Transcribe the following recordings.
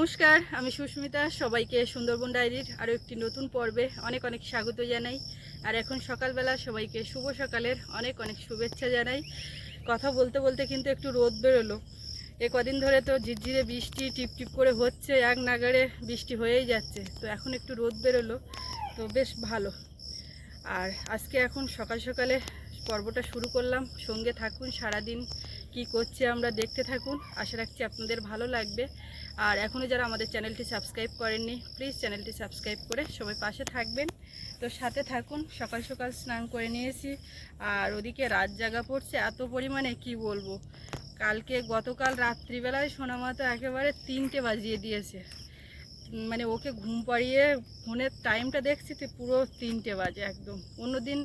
নমস্কার, আমি সুস্মিতা। সবাইকে সুন্দরবন ডায়েরির আরও একটি নতুন পর্বে অনেক অনেক স্বাগত জানাই। আর এখন সকালবেলা সবাইকে শুভ সকালের অনেক অনেক শুভেচ্ছা জানাই। কথা বলতে বলতে কিন্তু একটু রোদ বেরোলো। এ কদিন ধরে তো ঝিরঝিরে বৃষ্টি, টিপ টিপ করে হচ্ছে, এক নাগারে বৃষ্টি হয়েই যাচ্ছে। তো এখন একটু রোদ বেরোলো, তো বেশ ভালো। আর আজকে এখন সকাল সকালে পর্বটা শুরু করলাম। সঙ্গে থাকুন সারাদিন। কি করছে আমরা দেখতে থাকুন। আশা রাখছি আপনাদের ভালো লাগবে। আর এখনও যারা আমাদের চ্যানেলটি সাবস্ক্রাইব করেননি, প্লিজ চ্যানেলটি সাবস্ক্রাইব করে সবাই পাশে থাকবেন। তো সাথে থাকুন, সকাল সকাল স্নান করে নিয়েছি। আর ওদিকে রাত জাগা পড়ছে, এত পরিমাণে কি বলব? কালকে গতকাল রাত্রিবেলায় সোনামাতা একেবারে তিনটে বাজিয়ে দিয়েছে। মানে ওকে ঘুম পাড়িয়ে ফোনের টাইমটা দেখছি তো পুরো তিনটে বাজে একদম। অন্যদিন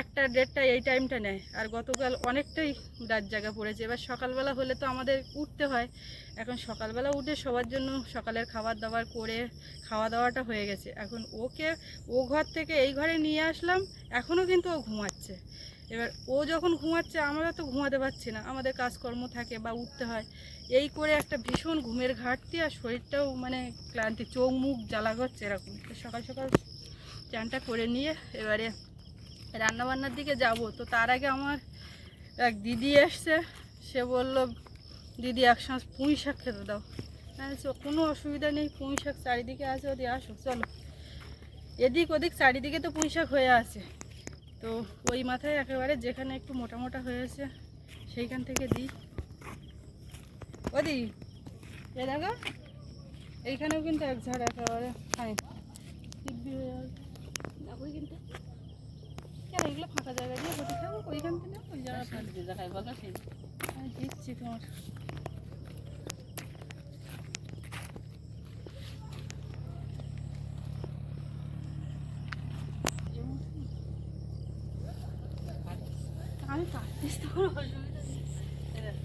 একটা দেড়টা এই টাইমটা নেয়। আর গতকাল অনেকটাই রাত জায়গা পড়েছে। এবার সকালবেলা হলে তো আমাদের উঠতে হয়। এখন সকালবেলা উঠে সবার জন্য সকালের খাবার দাবার করে খাওয়া দাওয়াটা হয়ে গেছে। এখন ওকে ও ঘর থেকে এই ঘরে নিয়ে আসলাম। এখনও কিন্তু ও ঘুমাচ্ছে। এবার ও যখন ঘুমাচ্ছে, আমরা তো ঘুমাতে পারছি না। আমাদের কাজকর্ম থাকে বা উঠতে হয়। এই করে একটা ভীষণ ঘুমের ঘাটতি আর শরীরটাও মানে ক্লান্তি, চোখ মুখ জ্বালা করছে এরকম। সকাল সকাল চানটা করে নিয়ে এবারে রান্নাবান্নার দিকে যাব। তো তার আগে আমার এক দিদি এসছে। সে বলল, দিদি একসঙ্গে পুঁই শাক খেতে দাও। হ্যাঁ কোনো অসুবিধা নেই, পুঁই শাক চারিদিকে আছে ওদি আসো, চলো। এদিক ওদিক চারিদিকে তো পুঁই শাক হয়ে আছে। তো ওই মাথায় একেবারে যেখানে একটু মোটা মোটা হয়েছে সেইখান থেকে দিই। ওদি এ দেখো এইখানেও কিন্তু এক ঝাড় একেবারে ফাইন দেখো কিন্তু কেন এগুলো ফাঁকা জায়গা দিয়ে বসে থাকো ওইখান থেকে ওই জায়গা দিচ্ছি তোমার আমি কাটতেছি তো কোনো অসুবিধা নেই এ দেখ।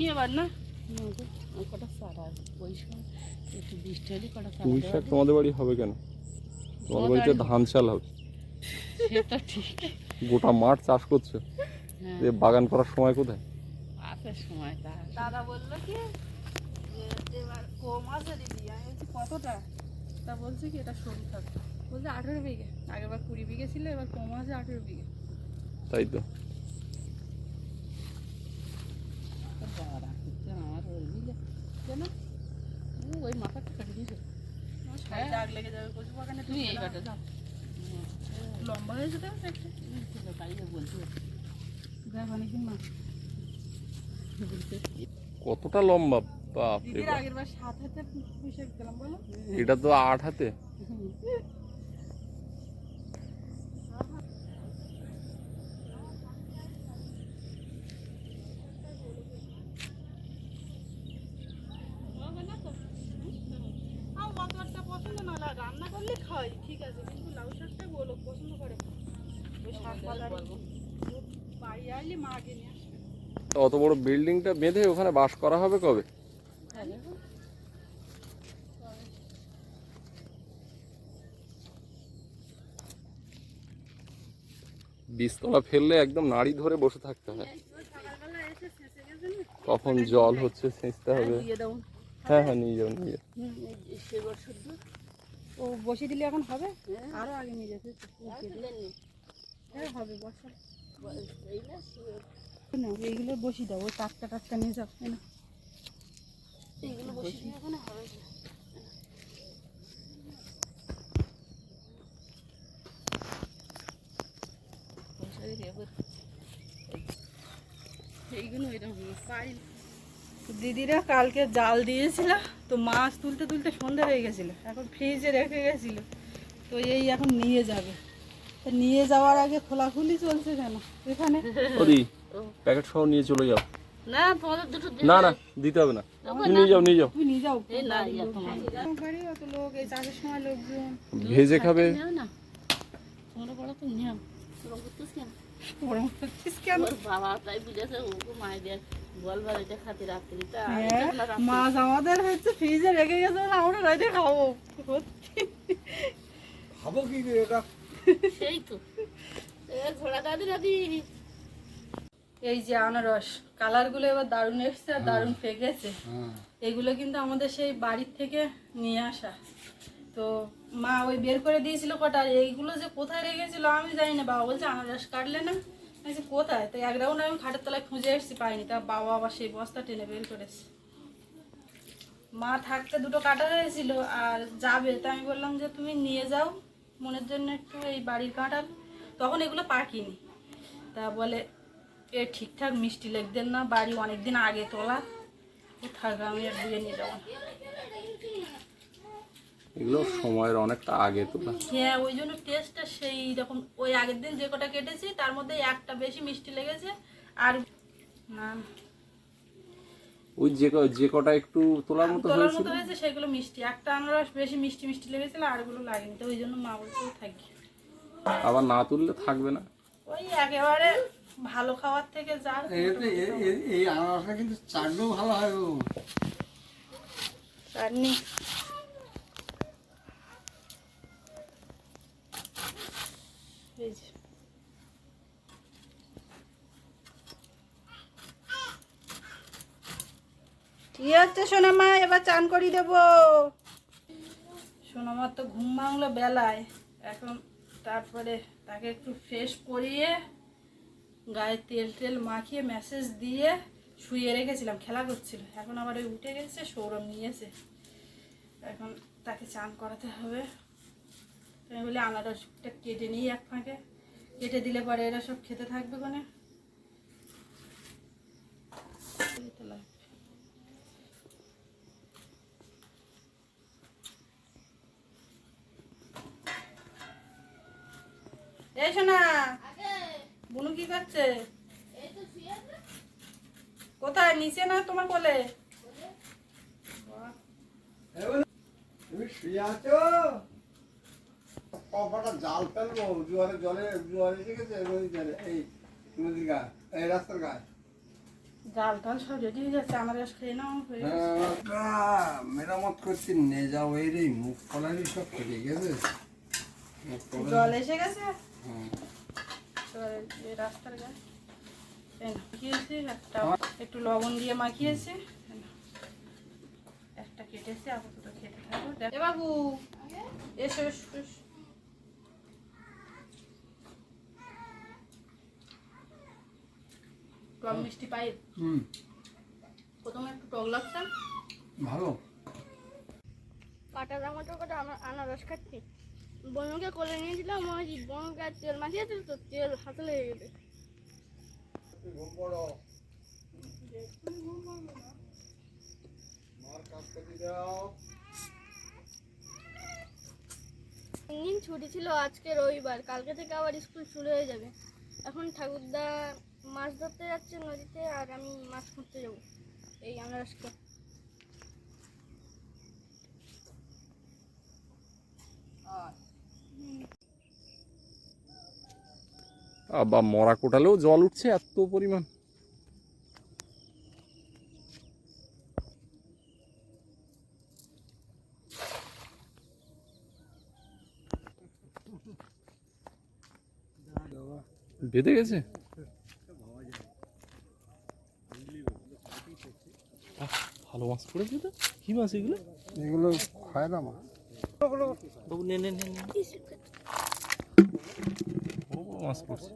হয়নি এবার না? কটা সারা ওই একটু বৃষ্টি হলে কটা সারা পুঁই তোমাদের বাড়ি হবে কেন? তোমাদের বাড়িতে ধান চাল হবে। সেটা ঠিক। গোটা মাঠ চাষ করছে। হ্যাঁ। এ বাগান করার সময় কোথায়? আছে সময় দাদা বলল কি যে এবার কম আছে দিদি। আমি বলছি কতটা? তা বলছে কি এটা সরু থাকবে বলছে আঠেরো বিঘে। আগেরবার কুড়ি বিঘে ছিল এবার কম আছে আঠেরো বিঘে। তাই তো বাবা হচ্ছে আমার ওই বুঝলে কেন ও, ওই মাথাটা কেটে দিয়েছে আমার শাড়ি দাগ লেগে যাবে কচু বাগানে তুমি এই ঢুকে দাও। দাও। লম্বা হয়েছে তো একটা। বলতে দেখ অনেকদিন মা। কতটা লম্বা? বাপ। এটা তো আট হাতে হবে না তো আমার অত একটা পছন্দ না না রান্না করলে খাই ঠিক আছে কিন্তু লাউ শাকটা বলো পছন্দ করে না। ওই শাক পাতা বাড়ি আসলে মা আগে নিয়ে আসবে তো অত বড় বিল্ডিংটা বেঁধে ওখানে বাস করা হবে কবে? বীজতলা ফেললে একদম নাড়ি ধরে বসে থাকতে হয়। কখন জল হচ্ছে সেঁচতে হবে। হ্যাঁ হ্যাঁ নিয়ে যাও নিয়ে যাও। সেবার ও বসিয়ে দিলে এখন হবে? আরও আগে নিয়ে যেতে। হ্যাঁ হবে বসা না না এইগুলো বসিয়ে দাও, ওই টাটকা টাটকা নিয়ে যাও, এই এইগুলো বসে দিয়ে না। দিদিরা কালকে জাল দিয়েছিল, তো মাছ তুলতে তুলতে সন্ধ্যা হয়ে গেছিল, এখন ফ্রিজে রেখে গেছিল, তো এই এখন নিয়ে যাবে নিয়ে যাওয়ার আগে খোলাখুলি চলছে কেন? এখানে? ওদি প্যাকেট সহ নিয়ে চলে যাও। না তোমাদের দুটো না না দিতে হবে না। তুমি নিয়ে যাও নিয়ে যাও। তুমি নিয়ে যাও। এই না ইয়া তোমার অত লোক এই চাষের সময় লোকজন। ভেজে খাবে। না। তোমরা বড় তো নিও। তোমরা করতেছ কেন? ওরম করছিস কেন? বাবা তাই বুঝেছে ওকে মায়ের বলবার এটা খাতি রাত্রিটা হ্যাঁ, মাছ আমাদের হচ্ছে ফ্রিজে রেখে গেছে আমরা রাইতে খাব। খাব কি এটা সেই তো এই যে আনারস কালারগুলো এবার দারুণ এসছে আর দারুণ পেকেছে হ্যাঁ। এগুলো কিন্তু আমাদের সেই বাড়ির থেকে নিয়ে আসা। তো মা ওই বের করে দিয়েছিল কটা এইগুলো যে কোথায় রেখেছিল আমি জানি না। বাবা বলছে আনারস কাটলে না? আমি বলছি, কোথায়? তো এক রাউন্ড আমি খাটের তলায় খুঁজে এসেছি পাইনি। তা বাবা আবার সেই বস্তা টেনে বের করেছে। মা থাকতে দুটো কাটা হয়েছিল আর যাবে। তা আমি বললাম যে তুমি নিয়ে যাও। মনের জন্য একটু এই বাড়ির কাঁঠাল তখন এগুলো পাকিনি। তা বলে এ ঠিকঠাক মিষ্টি লেগদেন না বাড়ি অনেক দিন আগে তোলা। থাক আমি আর বুঝে নিয়ে যাব। এগুলো সময়ের অনেকটা আগে তোলা। হ্যাঁ ওই জন্য টেস্টটা সেই রকম। ওই আগের দিন যে কটা কেটেছি তার মধ্যে একটা বেশি মিষ্টি লেগেছে। আর না, ওই যে ক- যে কটা একটু তোলার মতো তোলার মতো হয়েছে সেগুলো মিষ্টি। একটা আনারস বেশি মিষ্টি মিষ্টি লেগেছিল আর ওগুলো লাগেনি তো ওই জন্য মা বলছে থাকি। আবার না তুললে থাকবে না। ওই একেবারে ভালো খাওয়ার থেকে যা এই আনারসটা কিন্তু চাটলেও ভালো হয় গো চাটনি। এই যে। ঠিক আছে সোনামা? এবার চান করি দেবো। সোনামার তো ঘুম ভাঙলো বেলায়। এখন তারপরে তাকে একটু ফ্রেশ করিয়ে গায়ে তেল টেল মাখিয়ে মেসেজ দিয়ে শুয়ে রেখেছিলাম, খেলা করছিল। এখন আবার ওই উঠে গেছে, সৌরভ নিয়েছে এখন তাকে চান করাতে হবে। আমি বলি, আনারসটা কেটে নিই এক ফাঁকে। কেটে দিলে পরে এরা সব খেতে থাকবে কোনে? এই শোনা বুনু কি করছে? কোথায়? নিচে না তোমার কোলে? বাহ। তুমি শুয়ে আছো? কপাটা জাল ফেলব জোয়ারে জলে জোয়ারে গেছে ওই জলে এই নদীর গায়ে এই রাস্তার গায়ে জাল টাল সব রেডি হয়ে যাচ্ছে আমার খেয়ে নাও হয়ে গেছে। হ্যাঁ, মেরামত করছি নে যাও এই রে মুখ কলারি সব কেটে গেছে। জল এসে গেছে? রাস্তার এই মাখিয়েছি একটা একটু লবণ দিয়ে মাখিয়েছি। একটা কেটেছি আপাতত খেতে থাকো। দেখ- বাবু এসো। টক মিষ্টি পাই হুম। প্রথমে একটু টক লাগছে ভালো। কাটা টমেটো কাটা আমার আনারস খাচ্ছি? বনুকে কোলে নিয়েছিলাম ওই বনুকে আর তেল মাখিয়েছিল তো তেল হাতে লেগে গেছে তিন দিন ছুটি ছিল আজকে রবিবার কালকে থেকে আবার স্কুল শুরু হয়ে যাবে। এখন ঠাকুরদা মাছ ধরতে যাচ্ছে নদীতে আর আমি মাছ খুঁজতে যাব। এই আনারসকে বা মরা কোটালেও জল উঠছে এত পরিমাণ। বেঁধে গেছে? ভালো মাছ পড়েছে তো? কি মাছ এগুলো? এগুলো খায় না মা। বাবু নে নে নে বড় মাছ পড়ছে।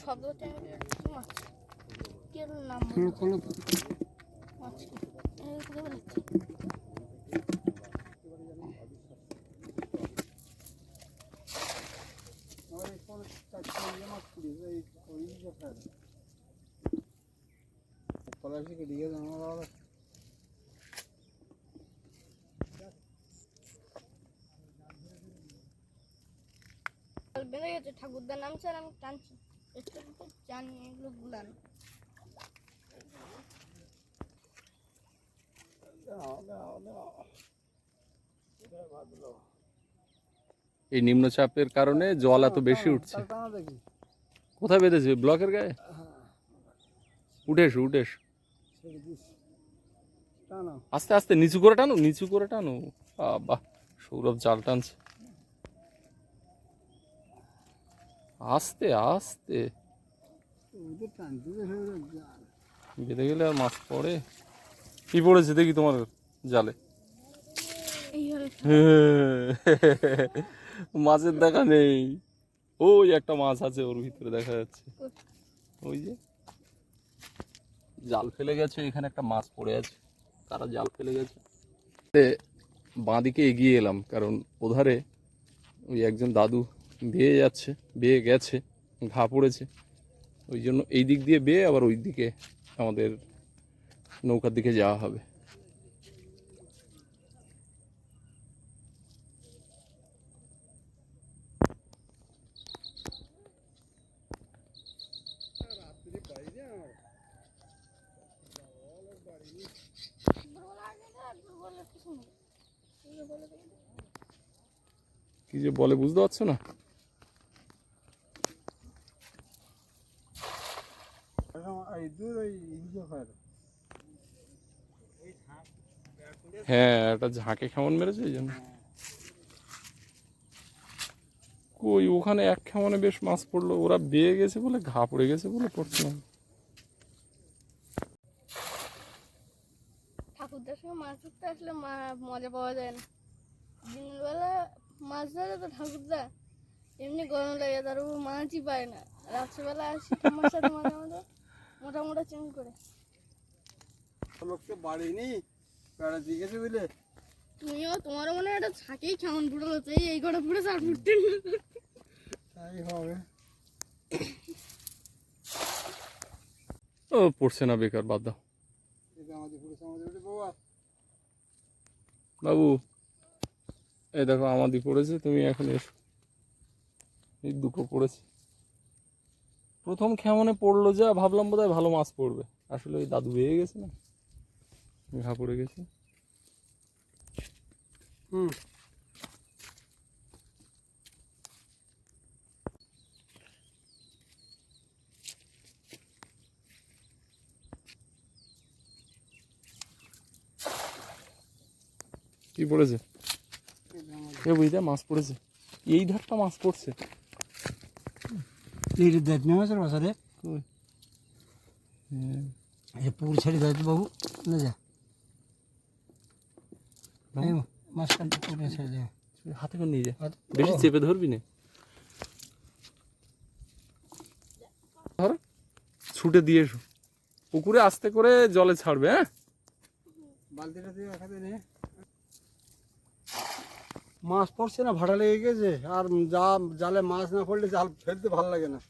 শব্দটা আমি কি মাছ কি এর নাম বলব? খোলো খোলো তো। মাছ খুঁজে বেড়াচ্ছি। কলাশি কেটে গেছে ঠাকুরদার নামছে আর আমি টানছি। একটু জানি এগুলো গুলানো। এই নিম্নচাপের কারণে জল এত বেশি উঠছে। কোথায় বেঁধেছে? ব্লকের গায়ে? উঠে এসো উঠে এসো। আস্তে আস্তে নিচু করে টানো নিচু করে টানো। বাহ সৌরভ জাল টানছে। আস্তে আস্তে। বেঁধে গেলে আর মাছ পড়ে। কি পড়েছে দেখি তোমার জালে। এই মাছের দেখা নেই। ওই একটা মাছ আছে ওর ভিতরে দেখা যাচ্ছে। ওই যে। জাল ফেলে গেছে, এখানে একটা মাছ পড়ে আছে। তারা জাল ফেলে গেছে। বাঁদিকে এগিয়ে এলাম, কারণ ওধারে ওই একজন দাদু বেয়ে যাচ্ছে, বেয়ে গেছে, ঘা পড়েছে। ওই জন্য এই দিক দিয়ে বেয়ে আবার ওই দিকে আমাদের নৌকার দিকে যাওয়া হবে। কি যে বলে বুঝতে পারছ না? হ্যাঁ একটা ঝাঁকে খেমন মেরেছে এই জন্য। কই, ওখানে এক খেমনে বেশ মাছ পড়ল। ওরা বেয়ে গেছে বলে, ঘা পড়ে গেছে বলে পড়ছে না। সঙ্গে মাছ ধরতে আসলে মা- মজা পাওয়া যায় না। দিনের বেলা মাছ ধরে তো ঠাকুরদা এমনি গরম লাগে তার উপর মাছই পায় না। রাত্রিবেলা আসি তোমার সাথে মাঝে মাঝে মোটা মোটা চেন করে। লোককে বাড়িনি বেড়াতে গেছে বুঝলে তুমিও তোমারও মনে হয় একটা ছাকেই কেমন বুড়ো হচ্ছে এই কটা পুরো চার ফুটতে তাই হবে। ও পড়ছে না বেকার বাদ দাও। আমাদের পুরো উঠে বাবা বাবু, এই দেখো, আমাদি পড়েছে, তুমি এখন এসো। এই দুটো পড়েছে। প্রথম খেমনে পড়ল যা, ভাবলাম বোধহয় ভালো মাছ পড়বে। আসলে ওই দাদু বেয়ে গেছে না ঘা পড়ে গেছে। হুম। কি পড়েছে? এ বুঝতে মাছ পড়েছে। এই ধারটা মাছ পড়ছে। এই দেখ নেওয়া আছে বাসা রে। পুকুর ছেড়ে দেয় বাবু। না যা। ছেড়ে দেয় হাতে করে নিয়ে যা। বেশি চেপে ধরবি না। ধর। ছুটে দিয়ে এসো। পুকুরে আস্তে করে জলে ছাড়বে হ্যাঁ? বালতিটা দিয়ে রাখাতে নে মাছ পড়ছে না ভাড়া লেগে গেছে। আর যা জালে মাছ না পড়লে জাল ফেলতে ভালো লাগে না।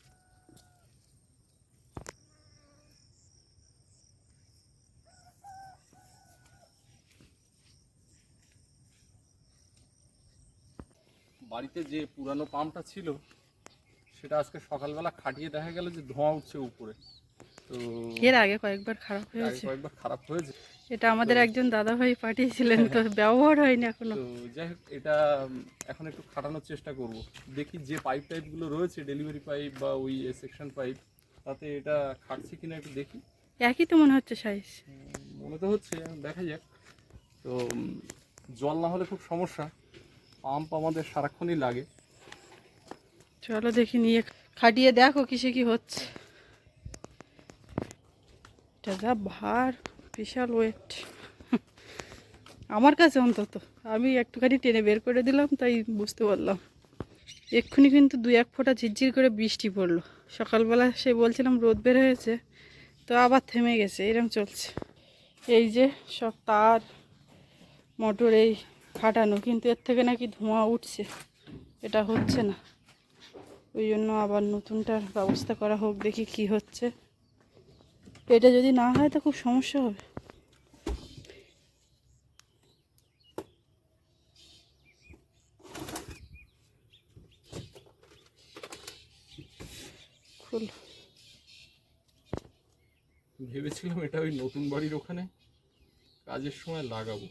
বাড়িতে যে পুরানো পাম্পটা ছিল সেটা আজকে সকালবেলা খাটিয়ে দেখা গেল যে ধোঁয়া উঠছে উপরে। তো এর আগে কয়েকবার খারাপ হয়েছে। কয়েকবার খারাপ হয়েছে। এটা আমাদের একজন দাদা ভাই পাঠিয়েছিলেন তো ব্যবহার হয়নি এখনও। তো যাই হোক এটা এখন একটু খাটানোর চেষ্টা করব। দেখি যে পাইপ টাইপগুলো রয়েছে ডেলিভারি পাইপ বা ওই সেকশন পাইপ তাতে এটা খাটছে কিনা একটু দেখি। একই তো মনে হচ্ছে সাইজ মনে তো হচ্ছে দেখা যাক। তো জল না হলে খুব সমস্যা। পাম্প আমাদের সারাক্ষণই লাগে। চলো দেখি নিয়ে খাটিয়ে দেখো কিসে কি হচ্ছে। এটা যা ভার। বিশাল ওয়েট আমার কাছে অন্তত। আমি একটুখানি টেনে বের করে দিলাম, তাই বুঝতে পারলাম। এক্ষুনি কিন্তু দুই এক ফোঁটা ঝিরঝির করে বৃষ্টি পড়ল। সকালবেলা সে বলছিলাম, রোদ বের হয়েছে। তো আবার থেমে গেছে এরকম চলছে। এই যে সব তার, মোটর এই খাটানো কিন্তু এর থেকে নাকি ধোঁয়া উঠছে। এটা হচ্ছে না। ওই জন্য আবার নতুনটার ব্যবস্থা করা হোক, দেখি কি হচ্ছে। এটা যদি না হয় তো খুব সমস্যা হবে। ভেবেছিলাম এটা ওই নতুন বাড়ির ওখানে কাজের সময় লাগাবো।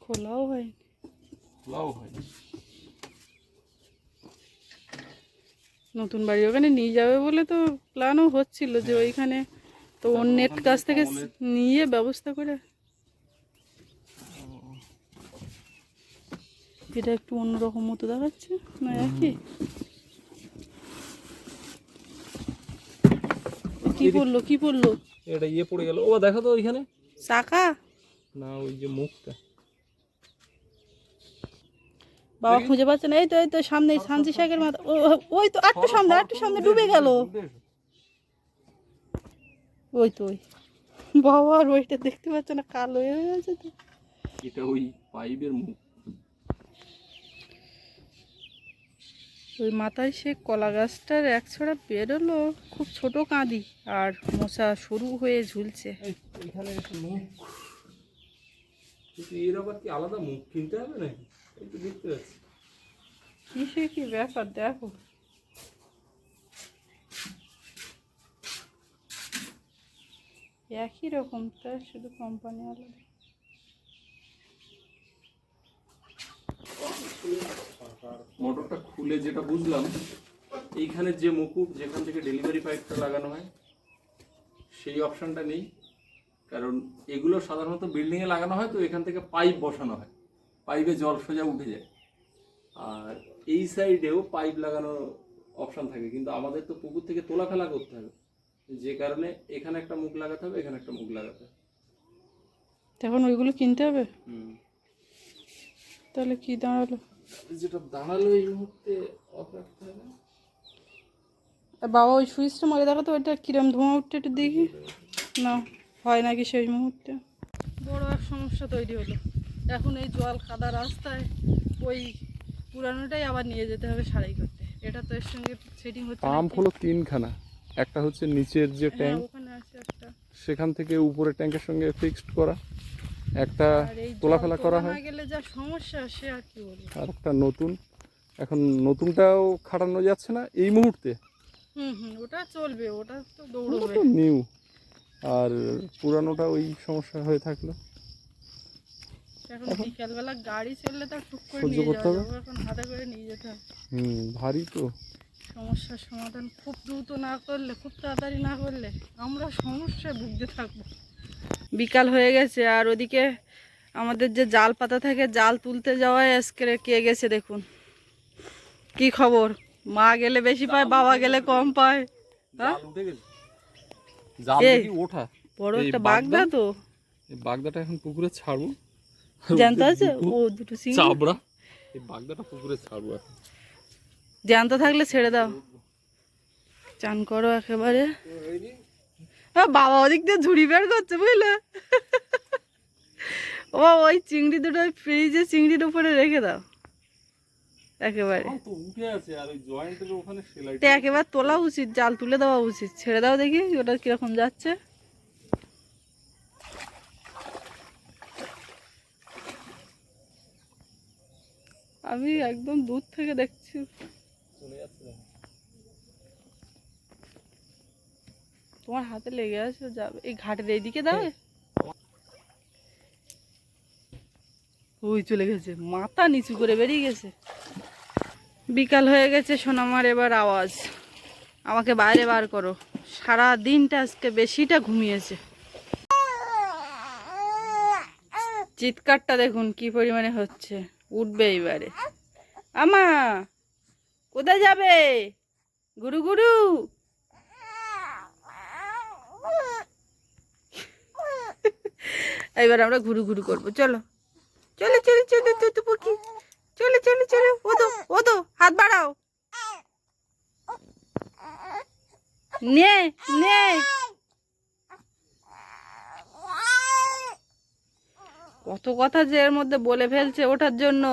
খোলাও হয়নি। খোলাও হয়নি। নতুন বাড়ি ওখানে নিয়ে যাবে বলে তো প্ল্যানও হচ্ছিল যে ওইখানে তো অন্যের কাছ থেকে থেকে নিয়ে ব্যবস্থা করে। এটা একটু অন্যরকম মতো দেখাচ্ছে না একই? কি পড়ল কি পড়ল? এটা ইয়ে পড়ে গেল। ও দেখো তো ওইখানে। চাকা না ওই যে মুখটা। বাবা খুঁজে পাচ্ছে না এই তো এই তো সামনে শান্তি শাকের মাথা ওই তো একটু সামনে একটু সামনে ডুবে গেল। ওই তো ওই। বাবা আর ওইটা দেখতে পাচ্ছে না কালো হয়ে গেছে তো। এটা ওই পাইপের মুখ ওই মাথায় সে কলা গাছটার এক ছড়া বেরোলো খুব ছোট কাঁদি আর মশা সরু হয়ে ঝুলছে। একটা মুখ। এর আবার কি আলাদা মুখ কিনতে হবে নাকি? এই তো দেখতে পাচ্ছি। কিসে কি ব্যাপার দেখো। একই রকম তা শুধু কোম্পানি আলাদা। মোটরটা খুলে যেটা বুঝলাম এইখানে যে মুকুট যেখান থেকে ডেলিভারি পাইপটা লাগানো হয় সেই অপশনটা নেই। কারণ এগুলো সাধারণত বিল্ডিংয়ে লাগানো হয় তো এখান থেকে পাইপ বসানো হয়। পাইপে জল সোজা উঠে যায়। আর এই সাইডেও পাইপ লাগানোর অপশান থাকে কিন্তু আমাদের তো পুকুর থেকে তোলা ফেলা করতে হবে। যে কারণে এখানে একটা মুখ লাগাতে হবে এখানে একটা মুখ লাগাতে হবে। তখন ওইগুলো কিনতে হবে? হুম। তাহলে কি দাঁড়াল? যেটা দাঁড়াল এই মুহূর্তে অফ রাখতে হবে বাবা ওই সুইচটা মারে দেখো তো ওইটা কিরম ধোঁয়া উঠতে একটু দেখি। না হয় নাকি সেই মুহূর্তে? বড় এক সমস্যা তৈরি হলো। এখন এই জল কাদা রাস্তায় ওই পুরানোটাই আবার নিয়ে যেতে হবে সারাই করতে। এটা তো এর সঙ্গে সেটিং হচ্ছে পাম্প হলো তিনখানা। একটা হচ্ছে নিচের যে ট্যাঙ্ক ওখানে আছে একটা। সেখান থেকে উপরের ট্যাঙ্কের সঙ্গে ফিক্সড করা। একটা তোলাফেলা করা হয়। গেলে যা সমস্যা সে আর কি বলব? আর একটা নতুন। এখন নতুনটাও খাটানো যাচ্ছে না এই মুহূর্তে। হুম হুম ওটা চলবে ওটা তো দৌড়বে। নিউ আর পুরানোটা ওই সমস্যা হয়ে থাকল। এখন বিকালবেলা গাড়ি চললে তো টুক করে নিয়ে যাওয়া যাবে। এখন হাতে করে নিয়ে যেতে হবে। হুম ভারী তো। সমস্যার সমাধান খুব দ্রুত না করলে খুব তাড়াতাড়ি না করলে আমরা সমস্যায় ভুগতে থাকব। বিকাল হয়ে গেছে আর ওদিকে আমাদের যে জাল পাতা থাকে জাল তুলতে যাওয়ায় আজকে কে গেছে দেখুন। কি খবর? মা গেলে বেশি পায় বাবা গেলে কম পায় হ্যাঁ? জাল উঠে গেছে। জাল এই। দেখি ওঠা। বড় একটা বাগদা? বাগদা। তো। বাগদাটা এখন পুকুরে ছাড়বো। জ্যান্ত আছে ও দুটো সিঙ্গি চাবড়া। এই বাগদাটা পুকুরে ছাড়বো জ্যান্ত থাকলে ছেড়ে দাও। চান করো একেবারে। বাবা ওদিক দিয়ে ঝুড়ি বের করছে বুঝলে? ও ওই চিংড়ি দুটো ওই ফ্রিজে চিংড়ির উপরে রেখে দাও। একেবারে। জাল তো উঠে আছে আর ওই জয়েন্টের ওখানে সেলাই তো একেবারে তোলা উচিত জাল তুলে দেওয়া উচিত। ছেড়ে দাও দেখি ওটা কীরকম যাচ্ছে। আমি একদম দূর থেকে দেখছি। তোমার হাতে লেগে আছে যাবে। এই ঘাটের এইদিকে দাও। ওই চলে গেছে। মাথা নিচু করে বেরিয়ে গেছে। বিকাল হয়ে গেছে সোনামার এবার আওয়াজ। আমাকে বাইরে বার করো। সারা দিনটা আজকে বেশিটা ঘুমিয়েছে। চিৎকারটা দেখুন কি পরিমাণে হচ্ছে। উঠবে এইবারে আমা, কোথায় যাবে? গুরু গুরু। এবার আমরা ঘুরু ঘুরু করব। চলো। চলো চলো চলো তো পক্ষী চলো চলো চলো, ওদো ওদো, হাত বাড়াও। নে নে। কত কথা যে এর মধ্যে বলে ফেলছে ওঠার জন্য।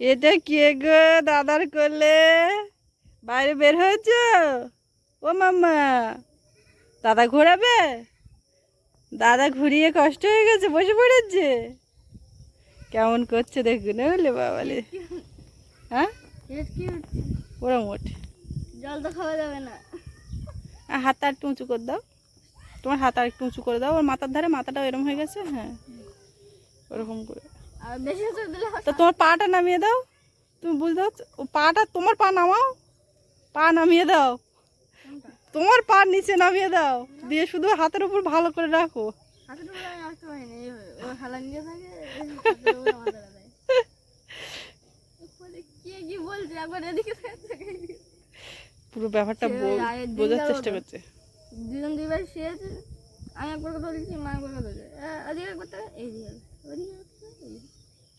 এটা কে গো দাদার করলে বাইরে বের হয়েছ? ও মাম্মা দাদা ঘোরাবে? দাদা ঘুরিয়ে কষ্ট হয়ে গেছে বসে পড়েছে। কেমন করছে দেখুন বলে বাবালে। হ্যাঁ? ওরা মোট। জল তো খাওয়া যাবে না। আর হাতটা একটু উঁচু করে দাও। তোমার হাত আর একটু উঁচু করে দাও ওর মাথার ধারে মাথাটা এরম হয়ে গেছে হ্যাঁ। ওরকম করে। তা তোমার পাটা নামিয়ে দাও। তুমি বুঝতে পারছ? ও পাটা তোমার পা নামাও। পা নামিয়ে দাও। তোমার পা নিচে নামিয়ে দাও। দিয়ে শুধু হাতের উপর ভালো করে রাখো। পারি এই ব্যাপারটা বোঝার চেষ্টা করছে। দুজন দুইবার শুয়েছে। আমি একবার কথা বলেছি মা একবার কথা বলেছে। ওদিকে একবার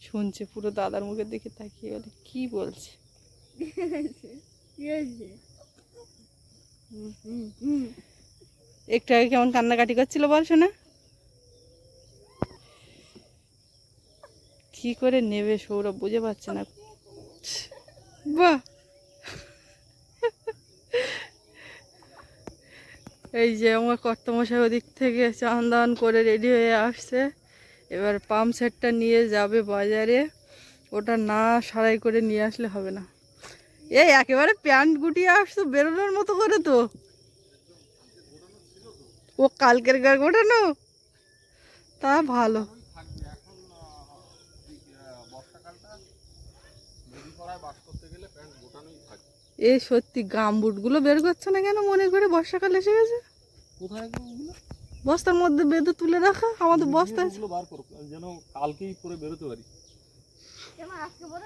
শুনছে পুরো দাদার মুখের দিকে তাকিয়ে গেলে কি বলছে। একটু আগে কেমন কান্নাকাটি করছিল বলছো না কি করে নেবে সৌরভ, বুঝে পাচ্ছে না। বাহ। এই যে আমার কর্তমশাই ওদিক থেকে চান দান করে রেডি হয়ে আসছে। এবার পাম্প সেটটা নিয়ে যাবে বাজারে। ওটা না সারাই করে নিয়ে আসলে হবে না। এই একেবারে প্যান্ট গুটিয়ে আসতো বেরোনোর মতো করে তো। ও কালকের গায়ে গোটানো তা ভালো। এই সত্যি গাম বুটগুলো বের করছে না কেন? মনে করে বর্ষাকাল এসে গেছে। কোথায়? বস্তার মধ্যে বেঁধে তুলে রাখা? আমাদের বস্তা আছে। বার করো যেন কালকেই পরে বেরোতে পারি। না কোনো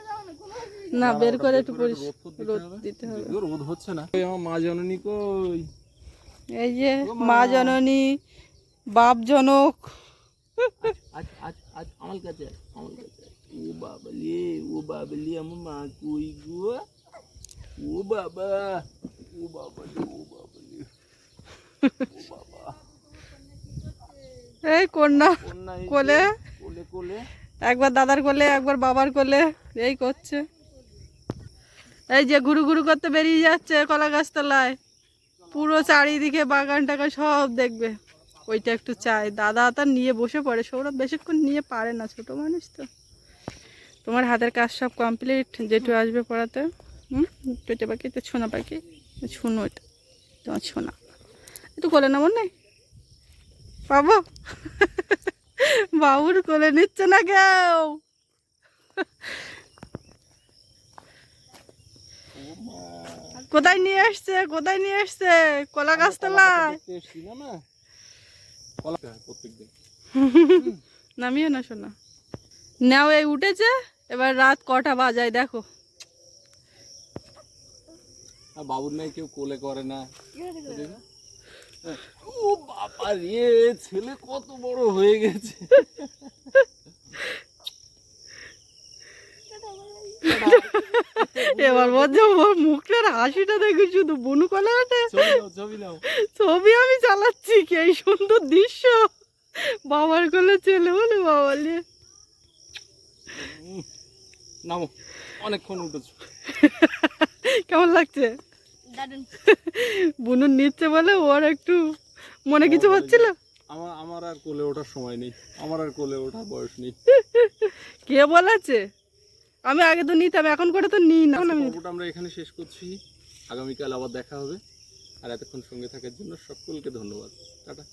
না বের করে একটু রোদ দিতে হবে। রোদ হচ্ছে না। আমার মা জননী কই? এই যে মা। জননী বাপ জনক। আজ আজ আজ আমার কাছে আমার কাছে ও বাবা লে ও বাবলি আমার মা কই গো? ও বাবা ও বাবা ও বাবা লে। ও বাবা এই কন্যা কোলে। একবার দাদার কোলে একবার বাবার কোলে এই করছে। এই যে ঘুরু ঘুরু করতে বেরিয়ে যাচ্ছে কলা গাছতলায়। পুরো চারিদিকে বাগান টাগান সব দেখবে। ওইটা একটু চাই। দাদা তার নিয়ে বসে পড়ে। সৌরভ বেশিক্ষণ নিয়ে পারে না। ছোট মানুষ তো। তোমার হাতের কাজ সব কমপ্লিট যেটু আসবে পড়াতে। হুম? পেটে পাখি তো ছোনা পাখি। শুনো এটা। তোমার ছোনা। একটু কোলে না। মনে পাবো? বাবুর কোলে নিচ্ছে না কেউ? কোথায় নিয়ে আসছে? কোথায় নিয়ে আসছে? কলা গাছতলায় নামিও না শোনা। নাও এই উঠেছে। এবার রাত কটা বাজায় দেখো। আর বাবুর নাই কেউ কোলে করে না। ও বাবা রে ছেলে কত বড় হয়ে গেছে। এবার বলছে ওর মুখটার হাসিটা দেখি শুধু বনু কলা ওঠে। ছবি আমি চালাচ্ছি কি এই সুন্দর দৃশ্য? বাবার কোলে ছেলে বলে বাবা নামো অনেকক্ষণ উঠেছো। কেমন লাগছে? বুনুর নিচ্ছে বলে ওর একটু মনে কিছু হচ্ছিল? আমার আমার আর কোলে ওঠার সময় নেই। আমার আর কোলে ওঠার বয়স নেই। কে বলেছে? আমি আগে তো নিতাম এখন করে তো নিই না। পর্বটা আমরা এখানে শেষ করছি। আগামীকাল আবার দেখা হবে। আর এতক্ষণ সঙ্গে থাকার জন্য সকলকে ধন্যবাদ। টাটা।